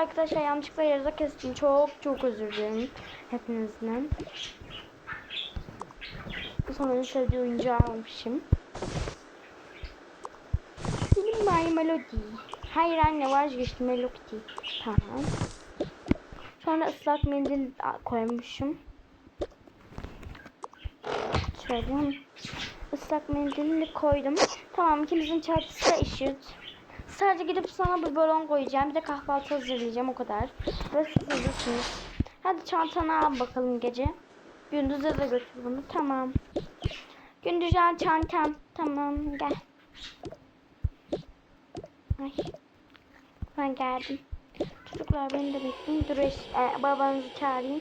Arkadaşlar yanlışlıkla yarıda kestim. Çok çok özür dilerim hepinizden. Sonra en sevdiği oyuncağı almışım. Benim My Melody. Hayır anne vazgeçtim Melody. Tamam. Sonra ıslak mendil koymuşum. Şöyle ıslak mendilini koydum. Tamam ikimizin çantısı da eşit. Sadece gidip sana bir balon koyacağım. Bir de kahvaltı hazırlayacağım o kadar. Ve siz hazırsınız. Hadi çantanı al bakalım gece. Gündüz'e de götür bunu. Tamam. Gündüz al çantam. Tamam gel. Ay. Ben geldim. Çocuklar beni de bekleyin. Dur e, babanızı çağırayım.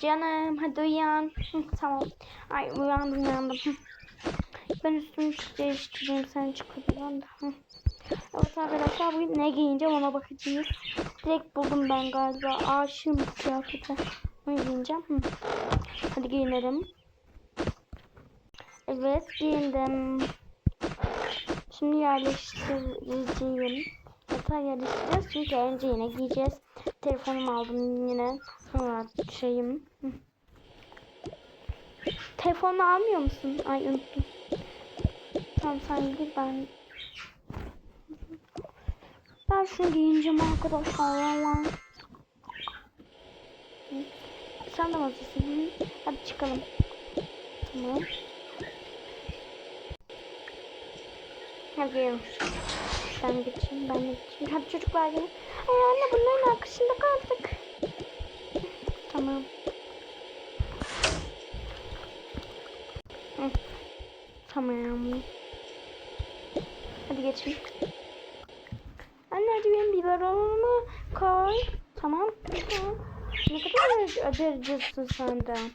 Canım hadi uyan. Tamam. Ay uyandım uyandım. Ben üstümü değiştireyim sen çıkabiliyorsun da. Evet arkadaşlar bugün ne giyineceğim ona bakacağız. Direkt buldum ben galiba. Aşığım kıyafete. Onu giyineceğim. Hı. Hadi giyinelim. Evet giyindim. Şimdi yerleştireceğim. Hatta yerleştireceğiz çünkü önce yine giyeceğiz. Telefonumu aldım yine. Sonra şeyim. Telefonu almıyor musun? Ay unuttum. Gir ben. Ben şunu giyineceğim arkadaşlar valla. Sen de? Hı. Hadi çıkalım. Tamam. Hadi. Ben geçeyim, ben geçeyim. Hadi çocuklar gelin. Ay anne bunların arkasında kaldık. Tamam. Tamam. Geçin. Anne benim biberonumu koy. Tamam. Tamam. Ne kadar ödeyeceksin senden?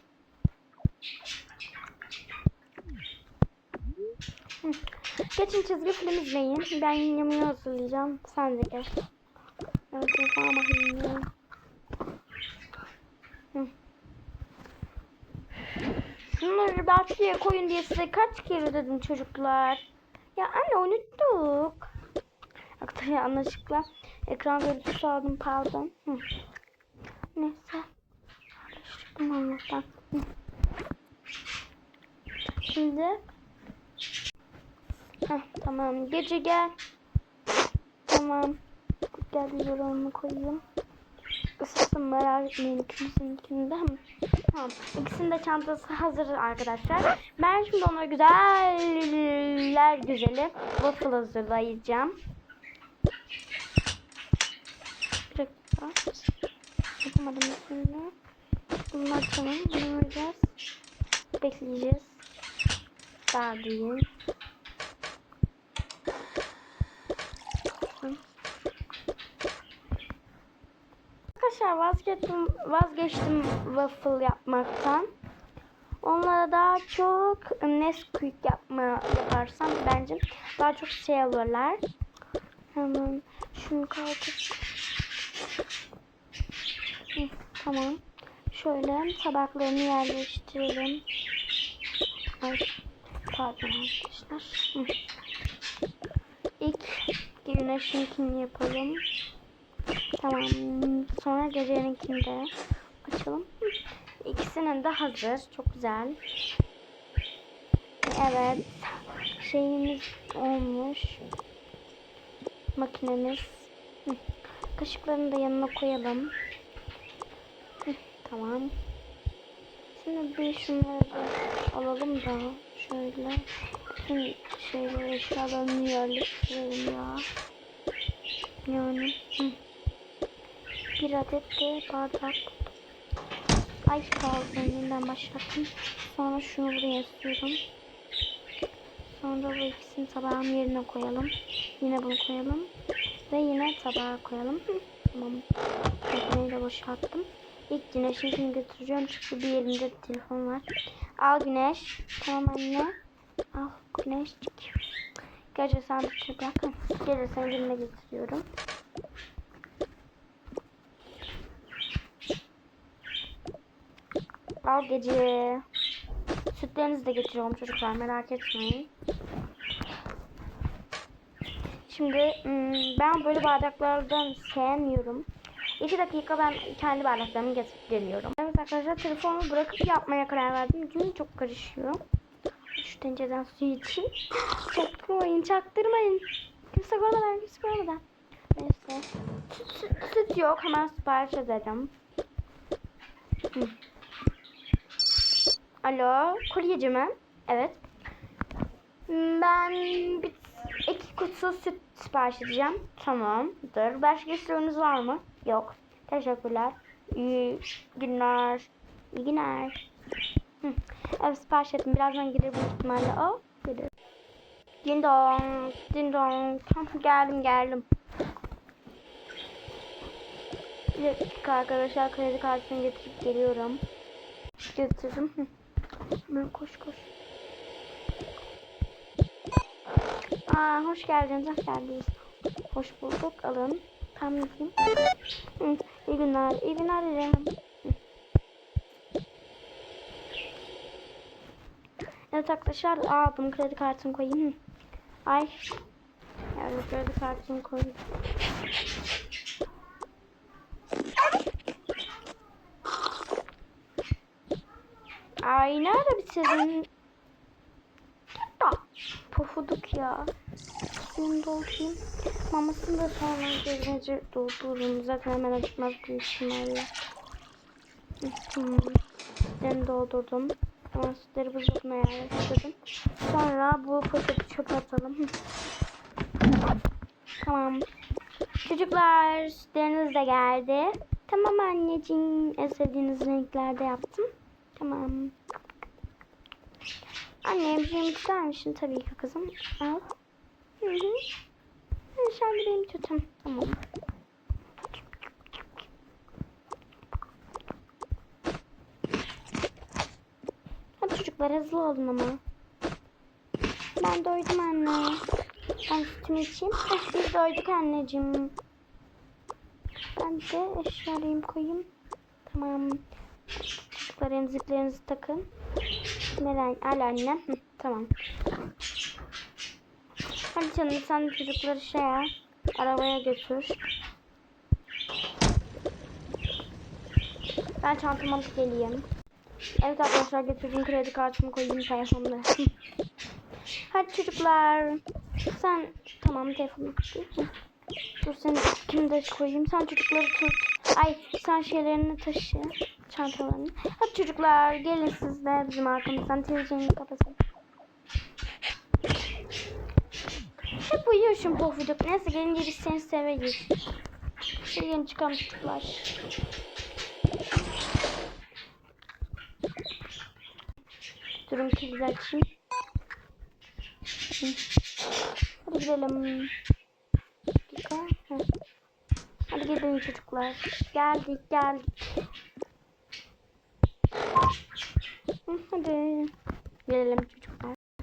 Geçin çizgi film izleyin. Ben yemeği hazırlayacağım. Sen de gel. Evet, sana bakayım. Şunları bahçeye koyun diye size kaç kere dedim çocuklar. Ya anne unuttuk. Arkadaşlar yanlışlıkla ekran görüntüsü aldım pardon. Hı. Neyse. Yerleştirdim Allah'tan. Şimdi Heh, tamam. Gece gel. Tamam. Gel bir yorumu koyayım. Isıttım merak etmeyin ikimizin de. Tamam. İkisinin de çantası hazır arkadaşlar. Ben şimdi ona güzeller güzeli waffle hazırlayacağım. Bir dakika. Yapamadım şimdi. Bunlar tamam. Bunu vereceğiz. Bekleyeceğiz. Daha değil. Vazgeçtim, vazgeçtim waffle yapmaktan. Onlara daha çok Nesquik yapma yaparsam bence daha çok şey alırlar. Hemen şunu kaldır. Hı, Tamam. Şöyle tabaklarını yerleştirelim. Ay, pardon arkadaşlar. İlk güneşinkini yapalım. Tamam. Sonra geceninkini de açalım. İkisinin de hazır. Çok güzel. Evet. Şeyimiz olmuş. Makinemiz. Kaşıklarını da yanına koyalım. Tamam. Şimdi bir şunları da alalım da şöyle bütün şeyleri eşyalarını yerleştirelim ya. Yani hı. Bir adet de bardak. Ay pardon yeniden başlattım. Sonra şunu buraya istiyorum. Sonra bu ikisini tabağın yerine koyalım. Yine bunu koyalım. Ve yine tabağa koyalım. Tamam. Makineyi de boşalttım. İlk güneşinkini götüreceğim çünkü bir elimde telefon var. Al güneş. Tamam anne. Al güneşcik. Gece sandıkçı bırakın. Gece sen gününe getiriyorum. Al gece. Sütlerinizi de getiriyorum çocuklar merak etmeyin. Şimdi hmm, ben böyle bardaklardan sevmiyorum. İki dakika ben kendi bardaklarımı getirip geliyorum. Evet arkadaşlar telefonu bırakıp yapmaya karar verdim. Çünkü çok karışıyor. Şu tencereden su için. Çaktırmayın, çaktırmayın. Kimse görmeden, kimse görmeden. Neyse. Süt, süt, süt yok. Hemen sipariş edelim. Hı. Alo, kuryeci mi? Evet. Ben bir, iki kutu süt sipariş edeceğim. Tamamdır. Başka isteğiniz var mı? Yok. Teşekkürler. İyi günler. İyi günler. Hı. Evet sipariş ettim. Birazdan gelir büyük ihtimalle. O gelir. Din dong. Din dong. Tamam geldim geldim. Bir dakika arkadaşlar kredi kartını getirip geliyorum. Getirdim. Hı. Hemen koş koş. Aa, hoş geldiniz, hoş geldiniz. Hoş bulduk, alın. Tam yapayım. Hı, iyi günler, iyi günler dilerim. Evet arkadaşlar, aldım kredi kartımı koyayım. Ay. Yani kredi kartımı koyayım. Ay Da. Pofuduk ya. Suyunu doldurayım. Mamasını da sonra gelince doldururum. Zaten hemen acıkmaz büyük ihtimalle. Ben doldurdum. Ama sütleri buzdolabına yerleştirdim. Sonra bu poşeti çöpe atalım. Tamam. Çocuklar sütleriniz de geldi. Tamam anneciğim. En sevdiğiniz renklerde yaptım. Tamam. Annem benim ister misin? Tabii ki kızım. Al. Hı. Hı, Sen de benim tutum. Tamam. Hadi çocuklar hızlı olun ama. Ben doydum anne. Ben sütümü içeyim. Heh, biz doyduk anneciğim. Ben de eşyalarımı koyayım. Tamam. Çocuklar emziklerinizi takın. Neren? Al annem. Hı, tamam. Hadi canım sen çocukları şey al. Arabaya götür. Ben çantamı alıp geleyim. Evet arkadaşlar getirdim kredi kartımı koyayım telefonda. Hadi çocuklar. Sen tamam telefonunu koyayım. Dur seni kim de koyayım. Sen çocukları tut. Ay sen şeylerini taşı. Çantalarını. Hadi çocuklar gelin siz de bizim arkamızdan televizyonu kapatın. Hep uyuyorsun pofuduk. Neyse gelince biz seni severiz. Gelin çıkalım çocuklar. Durun kilidi açayım. Hadi gidelim. Hadi gelin çocuklar. Geldik geldik. Hadi. Gelelim çocuklar.